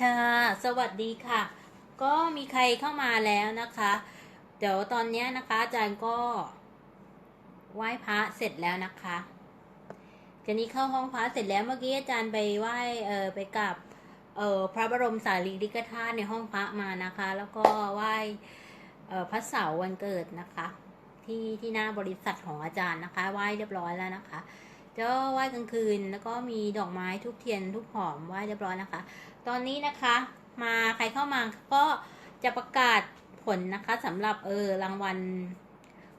ค่ะ สวัสดีค่ะ ก็มีใครเข้ามาแล้วนะคะ เดี๋ยวตอนนี้นะคะอาจารย์ก็ไหว้พระเสร็จแล้วนะคะทีนี้เข้าห้องพระเสร็จแล้วเมื่อกี้อาจารย์ไปไหว้เออไปกราบเออพระบรมสารีริกธาตุในห้องพระมานะคะ แล้วก็ไหว้เออพระเสาร์วันเกิดนะคะ ที่ที่หน้าบริษัทของอาจารย์นะคะ ไหว้เรียบร้อยแล้วนะคะ ก็ไหว้กลางคืนแล้วก็มีดอกไม้ทุกเทียนทุกหอมไหว้เรียบร้อยนะคะ ตอนนี้นะคะมาใครเข้ามาก็จะประกาศผลนะคะสำหรับเออรางวัล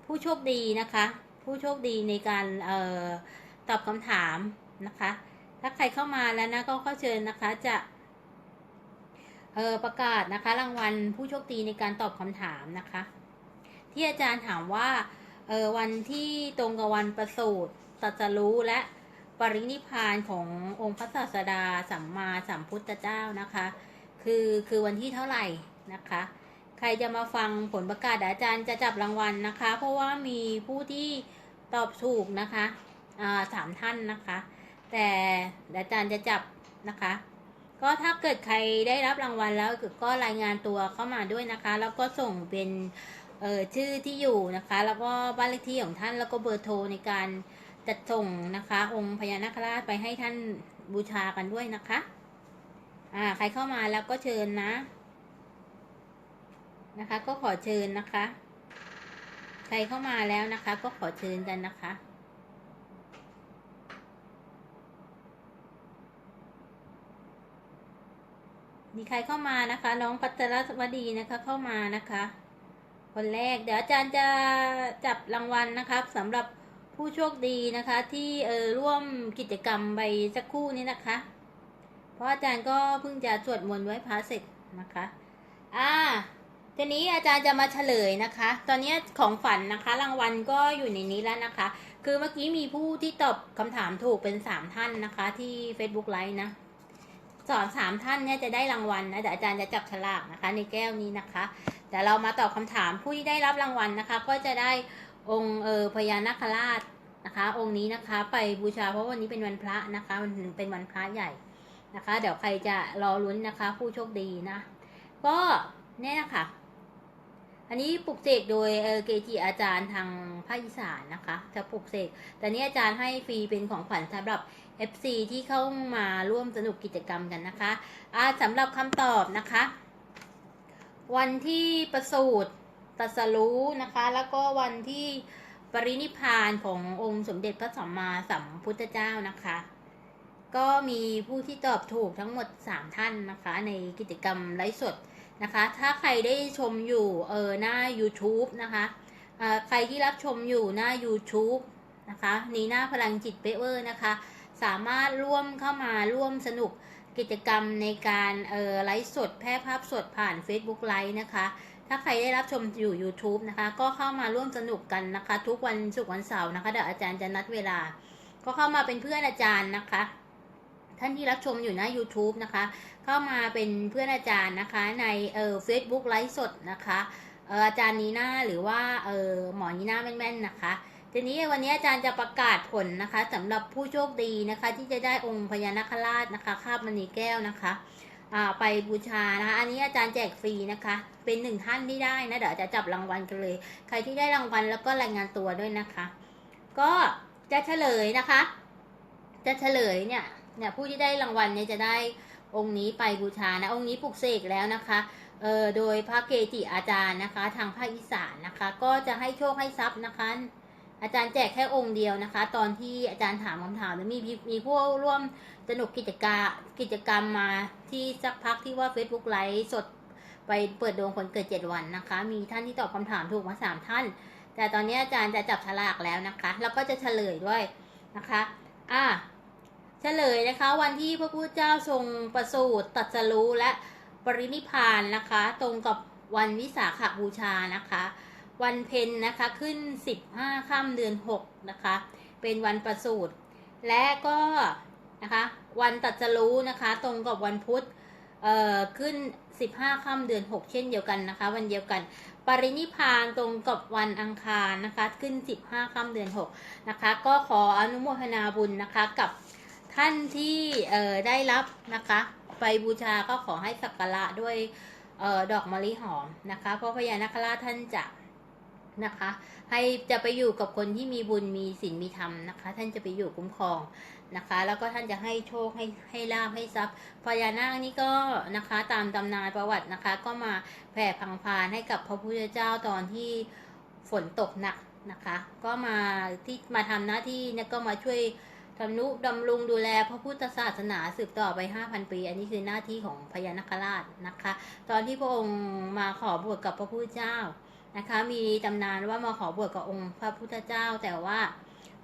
ผู้โชคดีนะคะ ผู้โชคดีในการเอ่อตอบคำถามนะคะ ถ้าใครเข้ามาแล้วนะก็เข้าเชิญนะคะจะเออประกาศนะคะ รางวัลผู้โชคดีในการตอบคำถามนะคะ ที่อาจารย์ถามว่าเออวันที่ตรงกับวันประสูติ ตรัสรู้และปรินิพานขององค์พระศาสดาสัมมาสัมพุทธเจ้านะคะ คือคือวันที่เท่าไหร่นะคะ ใครจะมาฟังผลประกาศอาจารย์จะจับรางวัลนะคะ เพราะว่ามีผู้ที่ตอบถูกนะคะอ่าสามท่านนะคะ แต่อาจารย์จะจับนะคะ ก็ถ้าเกิดใครได้รับรางวัลแล้วก็รายงานตัวเข้ามาด้วยนะคะ แล้วก็ส่งเป็นเอ่อชื่อที่อยู่นะคะ แล้วก็บ้านเลขที่ของท่านแล้วก็เบอร์โทรในการ จัดส่งนะคะ องค์พญานาคราชไปให้ท่านบูชากันด้วยนะคะ อ่า ใครเข้ามาแล้วก็เชิญนะ นะคะ ก็ขอเชิญนะคะ ใครเข้ามาแล้วนะคะ ก็ขอเชิญกันนะคะมีใครเข้ามานะคะ น้องปัตรสวดีนะคะเข้ามานะคะ คนแรกเดี๋ยวอาจารย์จะจับรางวัลนะครับสำหรับ ผู้โชคดีนะคะที่เออร่วมกิจกรรมไปสักครู่นี้นะคะ เพราะอาจารย์ก็เพิ่งจะสวดมนต์ไว้พระเสร็จนะคะ อ่าทีนี้อาจารย์จะมาเฉลยนะคะ ตอนนี้ของฝันนะคะ รางวัลก็อยู่ในนี้แล้วนะคะ คือเมื่อกี้มีผู้ที่ตอบคำถามถูกเป็นสามท่านนะคะ ที่ Facebook ไลฟ์นะสอนสามท่านเนี่ยจะได้รางวัลนะเดี๋ยวอาจารย์จะจับฉลากนะคะ ในแก้วนี้นะคะ แต่เรามาตอบคำถามผู้ที่ได้รับรางวัลนะคะ ก็จะได้ องค์เออพญานาคราชนะคะ องค์นี้นะคะ ไปบูชาเพราะวันนี้เป็นวันพระนะคะมันเป็นวันพระใหญ่นะคะ เดี๋ยวใครจะรอลุ้นนะคะ ผู้โชคดีนะ ก็เนี่ยนะคะอันนี้ปลุกเสกโดยเกจิอาจารย์ทางภาคอีสานนะคะ จะปลุกเสกแต่นี้อาจารย์ให้ฟรีเป็นของขวัญสำหรับ FC ที่เข้ามาร่วมสนุกกิจกรรมกันนะคะอ่าสำหรับคำตอบนะคะ วันที่ประสูติ ตัสรู้นะคะ แล้วก็วันที่ปรินิพานขององค์สมเด็จพระสัมมาสัมพุทธเจ้านะคะ ก็มีผู้ที่ตอบถูกทั้งหมด 3 ท่านนะคะ ในกิจกรรมไลฟ์สดนะคะ ถ้าใครได้ชมอยู่เออหน้า YouTube นะคะใครที่รับชมอยู่หน้า YouTube นะคะนีหน้าพลังจิตเปเวอร์นะคะ สามารถร่วมเข้ามาร่วมสนุกกิจกรรมในการเออไลฟ์สดแพร่ภาพสดผ่าน Facebook ไลฟ์นะคะ ถ้าใครได้รับชมอยู่ YouTube นะคะ ก็เข้ามาร่วมสนุกกันนะคะ ทุกวันศุกร์วันเสาร์นะคะเดี๋ยวอาจารย์จะนัดเวลา ก็เข้ามาเป็นเพื่อนอาจารย์นะคะ ท่านที่รับชมอยู่หน้า YouTube นะคะ เข้ามาเป็นเพื่อนอาจารย์นะคะ ในเอ่อ Facebook ไลฟ์สดนะคะเอ่ออาจารย์นีน่าหรือว่าเอ่อหมอนีน่าแม่นๆนะคะทีนี้วันนี้อาจารย์จะประกาศผลนะคะสำหรับผู้โชคดีนะคะ ที่จะได้องค์พญานาคราชนะคะคาบมณีแก้วนะคะ ไปบูชานะคะ อันนี้อาจารย์แจกฟรีนะคะ เป็นหนึ่งท่านที่ได้นะ เดี๋ยวจะจับรางวัลกันเลย ใครที่ได้รางวัลแล้วก็รายงานตัวด้วยนะคะ ก็จะเฉลยนะคะ จะเฉลยเนี่ยเนี่ยผู้ที่ได้รางวัลเนี่ยจะได้องค์นี้ไปบูชานะ องค์นี้ปลุกเสกแล้วนะคะเออโดยพระเกจิอาจารย์นะคะ ทางภาคอีสานนะคะ ก็จะให้โชคให้ทรัพย์นะคะ อาจารย์แจกแค่องค์เดียวนะคะ ตอนที่อาจารย์ถามคำถามแล้วมีมีผู้ร่วมสนุกกิจกรรมกิจกรรมมาที่สักพักที่ว่า Facebook ไลฟ์สดไปเปิดดวงคนเกิด7วันนะคะ มีท่านที่ตอบคำถามถูกมา3ท่าน แต่ตอนนี้อาจารย์จะจับฉลากแล้วนะคะ แล้วก็จะเฉลยด้วยนะคะ อะเฉลยนะคะ วันที่พระพุทธเจ้าทรงประสูติตรัสรู้และปรินิพพานนะคะ ตรงกับวันวิสาขบูชานะคะ วันเพ็ญนะคะ ขึ้น 15ค่ำเดือน 6 นะคะ เป็นวันประสูติและก็นะคะ วันตรัสรู้นะคะ ตรงกับวันพุธเอ่อขึ้น 15ค่ำเดือน 6 เช่นเดียวกันนะคะ วันเดียวกัน ปรินิพานตรงกับวันอังคารนะคะ ขึ้น 15ค่ำเดือน 6 นะคะ ก็ขออนุโมทนาบุญนะคะกับท่านที่เอ่อได้รับนะคะ ไปบูชาก็ขอให้สักการะด้วยเออดอกมะลิหอมนะคะ เพราะพญานาคราชท่านจะ นะคะ ให้จะไปอยู่กับคนที่มีบุญมีศีลมีธรรมนะคะ ท่านจะไปอยู่คุ้มครองนะคะ แล้วก็ท่านจะให้โชคให้ให้ลาภให้ทรัพย์พญานาคนี่ก็นะคะตามตำนานประวัตินะคะ ก็มาแผ่พังพานให้กับพระพุทธเจ้าตอนที่ฝนตกหนักนะคะ ก็มาที่มาทำหน้าที่เนี่ยก็มาช่วยทำนุดำรุงดูแลพระพุทธศาสนาสืบต่อไป 5,000 ปี อันนี้คือหน้าที่ของพญานาคราชนะคะ ตอนที่พระองค์มาขอบวชกับพระพุทธเจ้า นะคะ มีตำนานว่ามาขอบวชกับองค์พระพุทธเจ้า แต่ว่า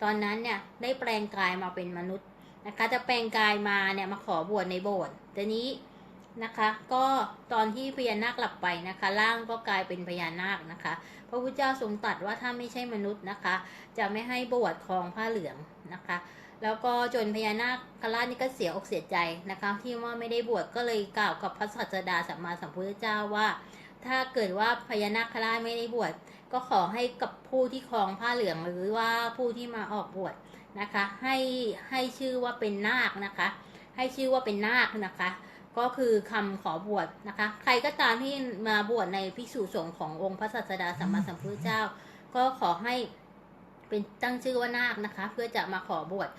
ตอนนั้นเนี่ยได้แปลงกายมาเป็นมนุษย์นะคะ จะแปลงกายมาเนี่ยมาขอบวชในโบสถ์แต่นี้นะคะ ก็ตอนที่พญานาคหลับไปนะคะ ร่างก็กลายเป็นพญานาคนะคะ พระพุทธเจ้าทรงตรัสว่าถ้าไม่ใช่มนุษย์นะคะ จะไม่ให้บวชครองผ้าเหลืองนะคะแล้วก็จนพญานาคราชนี่ก็เสียอกเสียใจนะคะ ที่ว่าไม่ได้บวชก็เลยกล่าวกับพระสัสดาสัมมาสัมพุทธเจ้าว่า ถ้าเกิดว่าพญานาคราชไม่ได้บวชก็ขอให้กับผู้ที่ครองผ้าเหลืองหรือว่าผู้ที่มาออกบวชนะคะ ให้ให้ชื่อว่าเป็นนาคนะคะ ให้ชื่อว่าเป็นนาคนะคะ ก็คือคำขอบวชนะคะ ใครก็ตามที่มาบวชในภิกษุสงฆ์ขององค์พระสัสดาสัมมาสัมพุทธเจ้า ก็ขอให้เป็นตั้งชื่อว่านาคนะคะ เพื่อจะมาขอบวช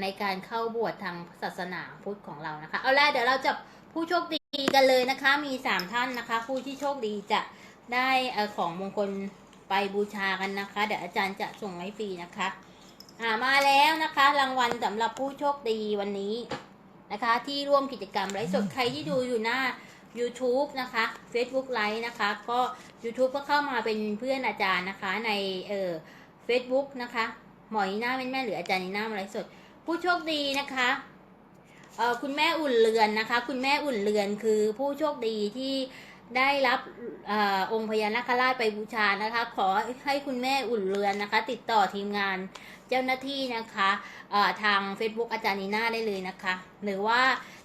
ในการเข้าบวชทางศาสนาพุทธของเรานะคะ เอาละเดี๋ยวเราจะ ผู้โชคดีกันเลยนะคะ มีสามท่านนะคะ ผู้ที่โชคดีจะได้ของมงคลไปบูชากันนะคะ เดี๋ยวอาจารย์จะส่งให้ฟรีนะคะอ่ามาแล้วนะคะ รางวัลสำหรับผู้โชคดีวันนี้นะคะ ที่ร่วมกิจกรรมไลฟ์สดใครที่ดูอยู่หน้า YouTube นะคะ Facebook ไลฟ์นะคะ ก็ YouTube ก็เข้ามาเป็นเพื่อนอาจารย์นะคะในเอ่อ Facebook นะคะ หมอนีน่าแม่แม่หรืออาจารย์นีน่ามาไลฟ์สด ผู้โชคดีนะคะ คุณแม่อุ่นเรือนนะคะ คุณแม่อุ่นเรือนคือผู้โชคดีที่ ได้รับอองค์พญานาคราชไปบูชานะคะ ขอให้คุณแม่อุ่นเรือนนะคะ ติดต่อทีมงานเจ้าหน้าที่นะคะทาง Facebook อาจารย์นีน่าได้เลยนะคะ หรือว่า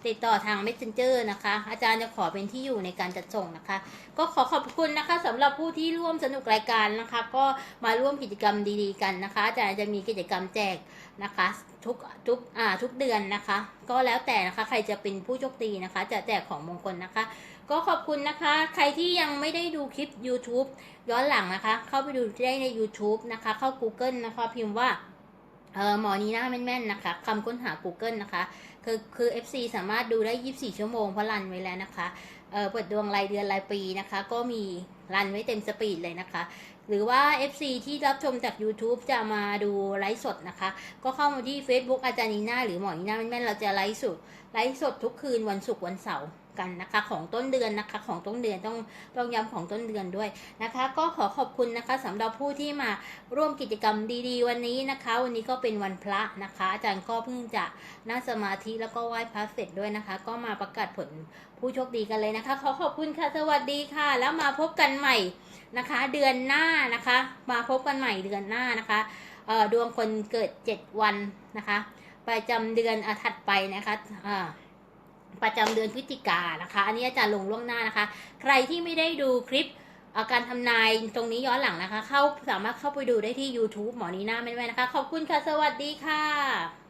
ติดต่อทาง Messenger นะคะ อาจารย์จะขอเป็นที่อยู่ในการจัดส่งนะคะ ก็ขอขอบคุณนะคะสำหรับผู้ที่ร่วมสนุกรายการนะคะ ก็มาร่วมกิจกรรมดีๆกันนะคะ อาจารย์จะมีกิจกรรมแจกนะคะทุกทุกอ่าทุกเดือนนะคะ ก็แล้วแต่นะคะใครจะเป็นผู้โชคดีนะคะ จะแจกของมงคลนะคะ ก็ขอบคุณนะคะ ใครที่ยังไม่ได้ดูคลิป YouTube ย้อนหลังนะคะ เข้าไปดูได้ใน YouTube นะคะ เข้า Google นะคะพิมพ์ว่าเออหมอนีน่าแม่นๆนะคะคำค้นหา Google นะคะ คือคือ FC สามารถดูได้ 24 ชั่วโมงเพราะรันไว้แล้วนะคะเออเปิดดวงรายเดือนรายปีนะคะ ก็มีรันไว้เต็มสปีดเลยนะคะ หรือว่า FC ที่รับชมจาก YouTube จะมาดูไลฟ์สดนะคะ ก็เข้ามาที่ Facebook อาจารย์นีน่าหรือหมอนีน่าแม่นๆเราจะไลฟ์สดไลฟ์สดทุกคืนวันศุกร์วันเสาร์ กันนะคะ ของต้นเดือนนะคะ ของต้นเดือนต้องต้องย้ำของต้นเดือนด้วยนะคะ ก็ขอขอบคุณนะคะสำหรับผู้ที่มาร่วมกิจกรรมดีๆ วันนี้นะคะ วันนี้ก็เป็นวันพระนะคะ อาจารย์ก็เพิ่งจะนั่งสมาธิแล้วก็ไหว้พระเสร็จด้วยนะคะ ก็มาประกาศผลผู้โชคดีกันเลยนะคะ ขอขอบคุณค่ะสวัสดีค่ะ แล้วมาพบกันใหม่นะคะ เดือนหน้านะคะ มาพบกันใหม่เดือนหน้านะคะเอ่อดวงคนเกิด 7 วันนะคะ ประจำเดือนอาถัดไปนะคะอ่า ประจำเดือนพฤศจิกานะคะ อันนี้อาจารย์ลงล่วงหน้านะคะ ใครที่ไม่ได้ดูคลิปอ่อการทำนายตรงนี้ย้อนหลังนะคะ เข้าสามารถเข้าไปดูได้ที่ YouTube หมอนีน่าแม่นๆนะคะ ขอบคุณค่ะ สวัสดีค่ะ